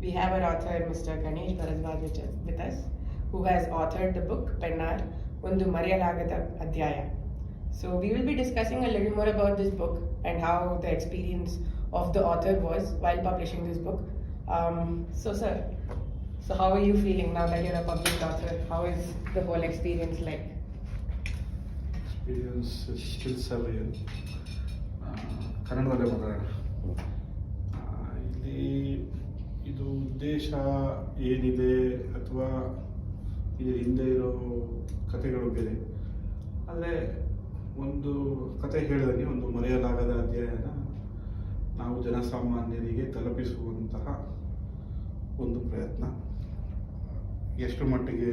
we have our author, Mr. Ganesh Bharadwaj, with- with us, who has authored the book Pennar, ಒಂದು ಮರೆಯಲಾಗದ ಅಧ್ಯಾಯ. So we will be discussing a little more about this book and how the experience of the author was while publishing this book. Um, so, sir, so how are you feeling now that you're a published author? How is the whole experience like? Experience skill ಸರ್ವಿಯನ್ ಕನ್ನಡದಲ್ಲೇ ಮಾತಾಡೋಣ ಆ, ಇಲ್ಲಿ ಇದು ಉದ್ದೇಶ ಏನಿದೆ ಅಥವಾ ಇದರ ಹಿಂದೆ ಇರೋ ಕಥೆಗಳು ಬೇರೆ? ಆದರೆ ಒಂದು ಕತೆ ಹೇಳಿದಾಗೆ ಒಂದು ಮರೆಯಲಾಗದ ಅಧ್ಯಯನ ನಾವು ಜನಸಾಮಾನ್ಯರಿಗೆ ತಲುಪಿಸುವಂತಹ ಒಂದು ಪ್ರಯತ್ನ. ಎಷ್ಟು ಮಟ್ಟಿಗೆ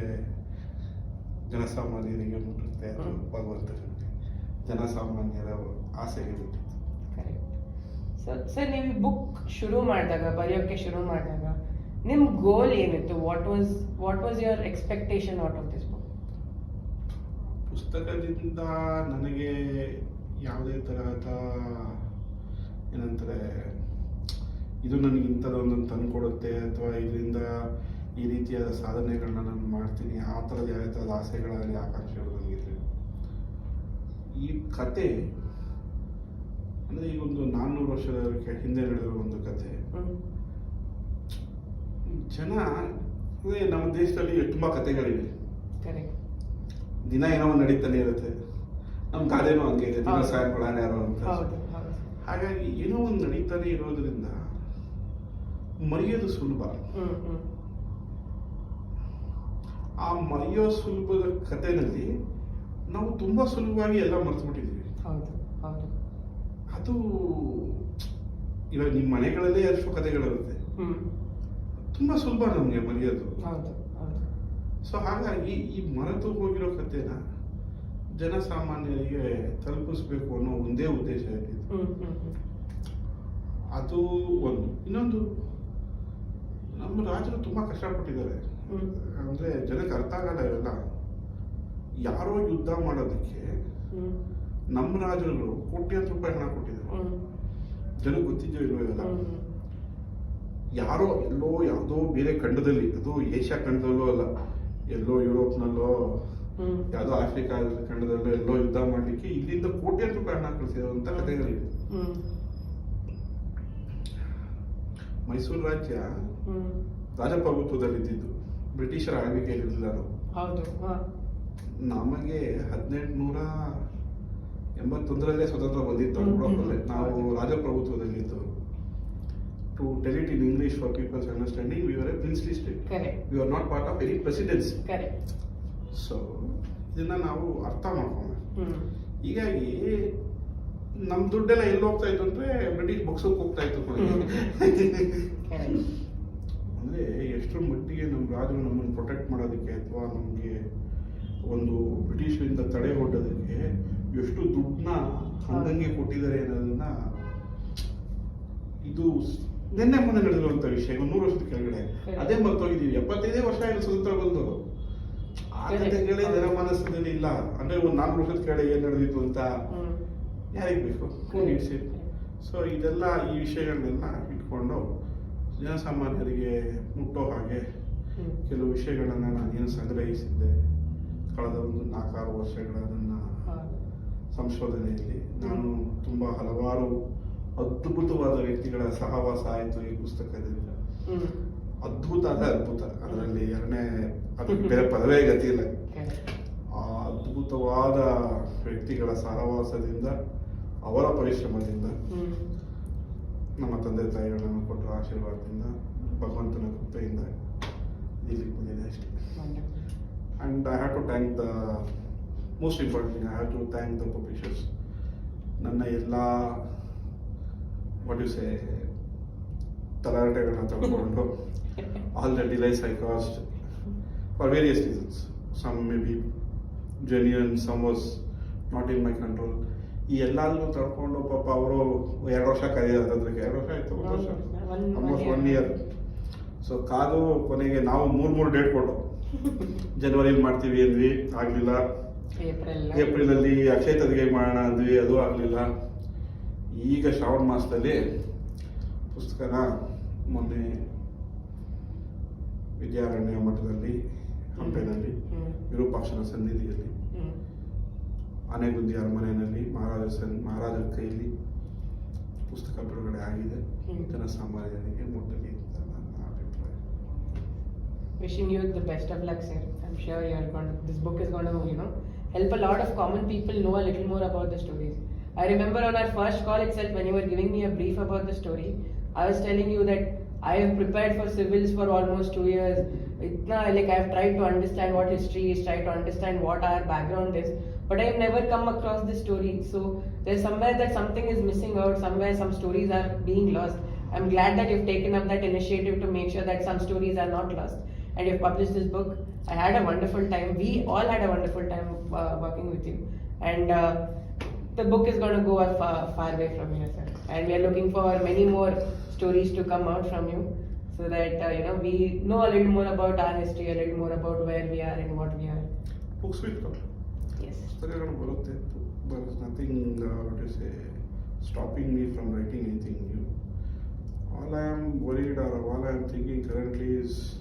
ಜನಸಾಮಾನ್ಯರಿಗೆ ಮುಟ್ಟುತ್ತೆ ಭಗವಂತ. ಜನಸಾಮಾನ್ಯರ ಆಸೆಗೆ ಮುಟ್ಟುತ್ತೆ. ಸರ್ ಸರ್ ನೀವು ಬುಕ್ ಶುರು ಮಾಡಿದಾಗ ಬರೆಯೋಕ್ಕೆ ಶುರು ಮಾಡಿದಾಗ ನಿಮ್ಮ ಗೋಲ್ ಏನಿತ್ತು? What was what was your expectation out of this book ಪುಸ್ತಕದಿಂದ ನನಗೆ ಯಾವುದೇ ತರಹದ ಏನಂತಾರೆ ಇದು ನನಗೆ ಇಂಥದ್ದೊಂದನ್ನು ತಂದುಕೊಡುತ್ತೆ ಅಥವಾ ಇದರಿಂದ ಈ ರೀತಿಯಾದ ಸಾಧನೆಗಳನ್ನ ನಾನು ಮಾಡ್ತೀನಿ ಆ ಥರದ ಯಾವ ಥರದ ಆಸೆಗಳಲ್ಲಿ ಆಕಾಂಕ್ಷೆಗಳು ನನಗಿರಲಿಲ್ಲ ಈ ಕತೆ ಅಂದರೆ ಈಗೊಂದು ನಾನ್ನೂರು ವರ್ಷದ ಹಿಂದೆ ನಡೆದಿರೋ ಒಂದು ಕತೆ. ಜನ ಅದೇ ನಮ್ಮ ದೇಶದಲ್ಲಿ ತುಂಬ ಕತೆಗಳಿವೆ ಕರೆಕ್ಟ್ ದಿನ ಏನೋ ಒಂದು ನಡೀತಾನೆ ಇರುತ್ತೆ. ನಮ್ಮ ಗಾದೆನೂ ಹಂಗೆ ಇದೆ ದಿನ. ಸಾಯಂಕಾಲ ಯಾರೋ ಅಂತ ಹಾಗಾಗಿ ಏನೋ ಒಂದು ನಡೀತಾನೆ ಇರೋದ್ರಿಂದ ಮರೆಯೋದು ಸುಲಭ. ಆ ಮರೆಯೋ ಸುಲಭದ ಕಥೆನಲ್ಲಿ ನಾವು ತುಂಬಾ ಸುಲಭವಾಗಿ ಎಲ್ಲ ಮರೆತುಬಿಟ್ಟಿದ್ದೀವಿ. ಅದು ಇವಾಗ ನಿಮ್ಮ ಮನೆಗಳಲ್ಲೇ ಎಷ್ಟು ಕಥೆಗಳಿರುತ್ತೆ. ತುಂಬಾ ಸುಲಭ ನಮಗೆ ಮರೆಯೋದು ಹೌದು ಹೌದು. ಸೊ ಹಾಗಾಗಿ ಈ ಮರೆತು ಹೋಗಿರೋ ಕಥೆನ ಜನಸಾಮಾನ್ಯರಿಗೆ ತಲುಪಿಸ್ಬೇಕು ಅನ್ನೋ ಒಂದೇ ಉದ್ದೇಶ ಇದೆ ಅದು ಒಂದು. ಇನ್ನೊಂದು ನಮ್ಮ ರಾಜರು ತುಂಬ ಕಷ್ಟಪಟ್ಟಿದ್ದಾರೆ. ಅಂದರೆ ಜನಕ್ಕೆ ಅರ್ಥ ಆಗಲ್ಲ ಇವೆಲ್ಲ. ಯಾರೋ ಯುದ್ಧ ಮಾಡೋದಕ್ಕೆ ನಮ್ಮ ರಾಜರುಗಳು ಕೋಟ್ಯಾಂತರ ರೂಪಾಯಿ ಹಣ ಕೊಟ್ಟಿದ್ದಾರೆ. ಜನಕ್ಕೆ ಗೊತ್ತಿದೆಯೋ ಇಲ್ವೋ ಇವೆಲ್ಲ. ಯಾರೋ ಎಲ್ಲೋ ಯಾವುದೋ ಬೇರೆ ಖಂಡದಲ್ಲಿ ಅದು ಏಷ್ಯಾ ಖಂಡದಲ್ಲೋ ಅಲ್ಲ ಎಲ್ಲೋ ಯುರೋಪ್ನಲ್ಲೋ ನಲ್ಲೋ ಯಾವುದೋ ಆಫ್ರಿಕಾ ಖಂಡದಲ್ಲೋ ಎಲ್ಲೋ ಯುದ್ಧ ಮಾಡ್ಲಿಕ್ಕೆ ಇಲ್ಲಿಂದ ಕೋಟ್ಯಾಂತರ ಹಣ ಕಳಿಸಿರುವಂತ ಕಥೆಗಳಿವೆ. ಮೈಸೂರು ರಾಜ್ಯ ರಾಜಪ್ರಭುತ್ವದಲ್ಲಿದ್ದು ಬ್ರಿಟಿಷರ ಆಳ್ವಿಕೆಯಲ್ಲಿರಲಿಲ್ಲ ನಾವು ನಮಗೆ ಹದಿನೆಂಟುನೂರ ಎಂಬತ್ತೊಂದರಲ್ಲೇ ಸ್ವತಂತ್ರ ಬಂದಿತ್ತು ನಾವು ಹೌದು. ರಾಜಪ್ರಭುತ್ವದಲ್ಲಿದ್ದು to it in in English for understanding, understanding were a a princely Correct. We were not part of any presidency. Correct. So ಇದನ್ನ ನಾವು ಅರ್ಥ ಮಾಡ್ಕೊಂಡೆ ಹ್ಮ್ ಹೀಗಾಗಿ ನಮ್ಮ ದುಡ್ಡೆಲ್ಲ ಎಲ್ಲಿ ಹೋಗ್ತಾ ಇತ್ತು ಅಂದ್ರೆ ಬ್ರಿಟಿಷ್ ಬೊಕ್ಸಕ್ಕೆ ಹೋಗ್ತಾ ಇತ್ತು ಅಂದ್ರೆ ಎಷ್ಟರ ಮಟ್ಟಿಗೆ ನಮ್ಮ ರಾಜರು ನಮ್ಮನ್ನು ಪ್ರೊಟೆಕ್ಟ್ ಮಾಡೋದಕ್ಕೆ ಅಥವಾ ನಮಗೆ ಒಂದು ಬ್ರಿಟಿಷರಿಂದ ತಡೆ ಹೊಡ್ಡೋದಕ್ಕೆ ಎಷ್ಟು ದುಡ್ಡನ್ನ ಹಂಗಂಗೆ ಕೊಟ್ಟಿದ್ದಾರೆ ಅನ್ನೋದನ್ನ ಇದು ನಿನ್ನೆ ಮೊನ್ನೆ ನಡೆದಿರುವಂತ ವಿಷಯ ಒಂದು ನೂರು ವರ್ಷದ ಕೆಳಗಡೆ. ಅದೇ ಮರ್ತೋಗಿದ್ದೀವಿ. ಎಪ್ಪತ್ತೈದೇ ವರ್ಷ ಆಯ್ತು ಸ್ವತಂತ್ರ ಬಂದು. ಆ ಜನ ಕಥೆಗಳೇ ಜನಮಾನಸದಲ್ಲಿ ಇಲ್ಲ. ಅಂದ್ರೆ ಒಂದು ನಾಲ್ಕು ವರ್ಷದ ಕೆಳಗೆ ಏನ್ ನಡೆದಿತ್ತು ಅಂತ ಯಾರಿಗೆ ಬೇಕು? ಸೊ ಇದೆಲ್ಲ ಈ ವಿಷಯಗಳನ್ನೆಲ್ಲ ಇಟ್ಕೊಂಡು ಜನಸಾಮಾನ್ಯರಿಗೆ ಮುಟ್ಟೋ ಹಾಗೆ ಕೆಲವು ವಿಷಯಗಳನ್ನು ನಾನು ಏನು ಸಂಗ್ರಹಿಸಿದ್ದೆ. ಕಳೆದ ಒಂದು ನಾಲ್ಕಾರು ವರ್ಷಗಳ ನನ್ನ ಸಂಶೋಧನೆಯಲ್ಲಿ ನಾನು ತುಂಬ ಹಲವಾರು ಅದ್ಭುತವಾದ ವ್ಯಕ್ತಿಗಳ ಸಹವಾಸ ಆಯಿತು ಈ ಪುಸ್ತಕದಿಂದ. ಅದ್ಭುತ ಅಂದ್ರೆ ಅದ್ಭುತ. ಅದರಲ್ಲಿ ಎರಡನೇ ಅದಕ್ಕೆ ಬೇರೆ ಪದವೇ ಗತಿ ಇಲ್ಲ. ಆ ಅದ್ಭುತವಾದ ವ್ಯಕ್ತಿಗಳ ಸಹವಾಸದಿಂದ ಅವರ ಪರಿಶ್ರಮದಿಂದ ನಮ್ಮ ತಂದೆ ತಾಯಿಗಳನ್ನು ಕೊಟ್ಟರು ಆಶೀರ್ವಾದದಿಂದ ಭಗವಂತನ ಕೃಪೆಯಿಂದ ಇಲ್ಲಿಗೆ ಬಂದಿದೆ ಅಷ್ಟೇ. And and I have to thank the most important I have to thank the publishers ನನ್ನ ಎಲ್ಲ ವಾಟ್ ಯು ಸೇ ತಲಾಟೆಗಳನ್ನ ತಗೊಂಡು all the delays I caused for various reasons some may be genuine some was not in my control ಈ ಎಲ್ಲಾದ್ರೂ ತಡ್ಕೊಂಡು ಪಾಪ ಅವರು ಎರಡು ವರ್ಷ ಕರೆಯೋದು ಅದ್ರಿಗೆ ಎರಡು ವರ್ಷ ಆಯ್ತು ಒಂದು ವರ್ಷ. ಆಲ್ಮೋಸ್ಟ್ ಒನ್ ಇಯರ್ ಸೊ ಕಾದು ಕೊನೆಗೆ ನಾವು ಮೂರು ಮೂರು ಡೇಟ್ ಕೊಟ್ಟು. ಜನವರಿಲಿ ಮಾಡ್ತೀವಿ ಅಂದ್ವಿ? ಆಗ್ಲಿಲ್ಲ. ಏಪ್ರಿಲಲ್ಲಿ ಅಕ್ಷಯ ತದಿಗೆ ಮಾಡೋಣ ಅಂದ್ವಿ ಅದು ಆಗ್ಲಿಲ್ಲ. ಈಗ ಶ್ರಾವಣ ಮಾಸದಲ್ಲಿ ಪುಸ್ತಕನ ಮೊನ್ನೆ ವಿದ್ಯಾರಣ್ಯ ಮಠದಲ್ಲಿ ಹಂಪೆನಲ್ಲಿ. ವಿರೂಪಾಕ್ಷನ ಸನ್ನಿಧಿಯಲ್ಲಿ. ಆನೆಗುಂದಿ ಅರಮನೆಯಲ್ಲಿ ಮಹಾರಾಜ ಸನ್ ಮಹಾರಾಜರ ಕೈಯಲ್ಲಿ ಪುಸ್ತಕ ಬಿಡುಗಡೆ ಆಗಿದೆ ಜನ ಸಾಮಾನ್ಯರಿಗೆ ಮುಟ್ಟಲಿ ಅಂತ ನನ್ನ ಅಭಿಪ್ರಾಯ Wishing you the best of luck, I I'm sure you're going. To, this book is going to, you know, help a lot of common people know a little more about the stories. I remember on our first call itself, when you were giving me a brief about the story, I was telling you that I have prepared for civils for almost two years. Itna, like I've tried to understand what history is, tried to understand what our background is, but I've never come across this story. So there's somewhere that something is missing out. Somewhere some stories are being lost. I'm glad that you've taken up that initiative to make sure that some stories are not lost and you've published this book. I had a wonderful time. We all had a wonderful time uh, working with you, and uh, the book is going to go far, far away from here, sir. And we are looking for many more stories to come out from you so that uh, you know we know a little more about our history, a little more about where we are and what we are. Books will come. Yes. Sir, there is nothing uh, to say stopping me from writing anything new. All I am worried or all I am thinking currently is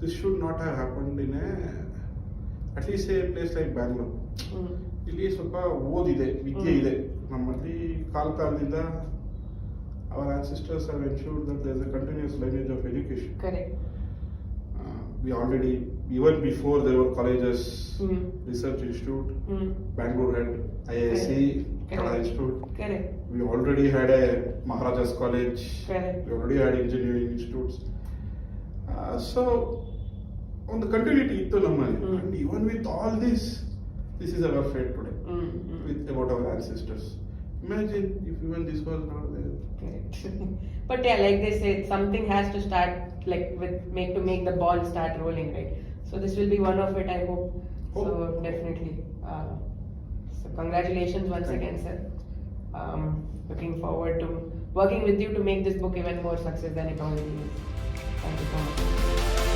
this should not have happened in a at least a place like Bangalore. Mm. ಇಲ್ಲಿ ಸ್ವಲ್ಪ ಓದಿದೆ ವಿದ್ಯೆ ಇದೆ. ನಮ್ಮಲ್ಲಿ ಕಾಲ ಕಾಲದಿಂದ ಅವರ ancestors are ensure that their continues lineage of education we already even before they were colleges research institute Bangalore had I I C Kannada institute we already had a Maharaja's college we already had engineering institutes so ಒಂದು continuity ಇತ್ತು ನಮ್ಮಲ್ಲಿ. Even with all these this, is our fate today Mm. Mm. with about our ancestors. Imagine if even this was not there. Correct. but yeah, like they said, something has to start like with make to make the ball start rolling, right? So this will be one of it, I hope. So definitely. Uh, so congratulations once Thank again, sir. Um, looking forward to working with you to make this book even more success than it already is. Thank you so much.